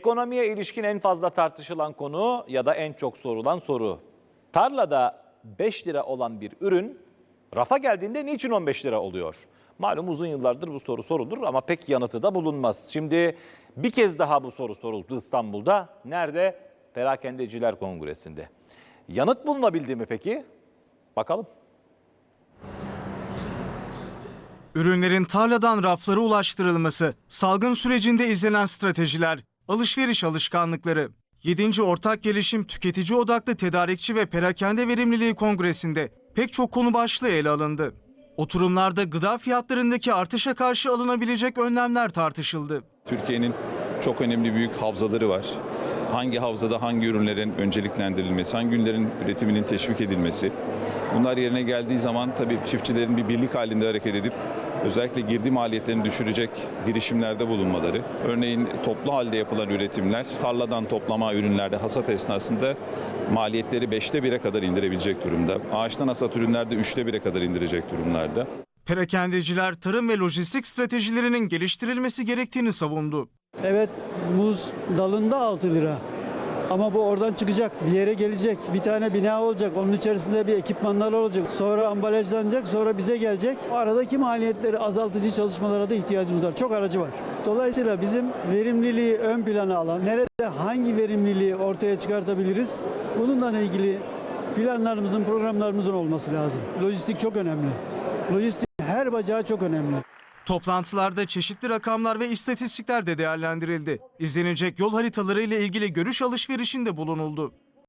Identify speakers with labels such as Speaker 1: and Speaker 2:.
Speaker 1: Ekonomiye ilişkin en fazla tartışılan konu ya da en çok sorulan soru. Tarlada 5 lira olan bir ürün rafa geldiğinde niçin 15 lira oluyor? Malum uzun yıllardır bu soru sorulur ama pek yanıtı da bulunmaz. Şimdi bir kez daha bu soru soruldu İstanbul'da. Nerede? Perakendeciler Kongresi'nde. Yanıt bulunabildi mi peki? Bakalım.
Speaker 2: Ürünlerin tarladan raflara ulaştırılması, salgın sürecinde izlenen stratejiler, alışveriş alışkanlıkları. 7. Ortak Gelişim Tüketici Odaklı Tedarikçi ve Perakende Verimliliği Kongresi'nde pek çok konu başlığı ele alındı. Oturumlarda gıda fiyatlarındaki artışa karşı alınabilecek önlemler tartışıldı.
Speaker 3: Türkiye'nin çok önemli büyük havzaları var. Hangi havzada hangi ürünlerin önceliklendirilmesi, hangi ürünlerin üretiminin teşvik edilmesi. Bunlar yerine geldiği zaman tabii çiftçilerin bir birlik halinde hareket edip özellikle girdi maliyetlerini düşürecek girişimlerde bulunmaları. Örneğin toplu halde yapılan üretimler tarladan toplama ürünlerde hasat esnasında maliyetleri beşte 1'e kadar indirebilecek durumda. Ağaçtan hasat ürünlerde üçte 1'e kadar indirecek durumlarda.
Speaker 2: Perakendeciler tarım ve lojistik stratejilerinin geliştirilmesi gerektiğini savundu.
Speaker 4: Evet muz dalında 6 lira. Ama bu oradan çıkacak, bir yere gelecek. Bir tane bina olacak, onun içerisinde bir ekipmanlar olacak. Sonra ambalajlanacak, sonra bize gelecek. O aradaki maliyetleri azaltıcı çalışmalara da ihtiyacımız var. Çok aracı var. Dolayısıyla bizim verimliliği ön plana alan, nerede hangi verimliliği ortaya çıkartabiliriz? Bununla ilgili planlarımızın, programlarımızın olması lazım. Lojistik çok önemli. Lojistik her bacağı çok önemli.
Speaker 2: Toplantılarda çeşitli rakamlar ve istatistikler de değerlendirildi. İzlenecek yol haritaları ile ilgili görüş alışverişinde bulunuldu.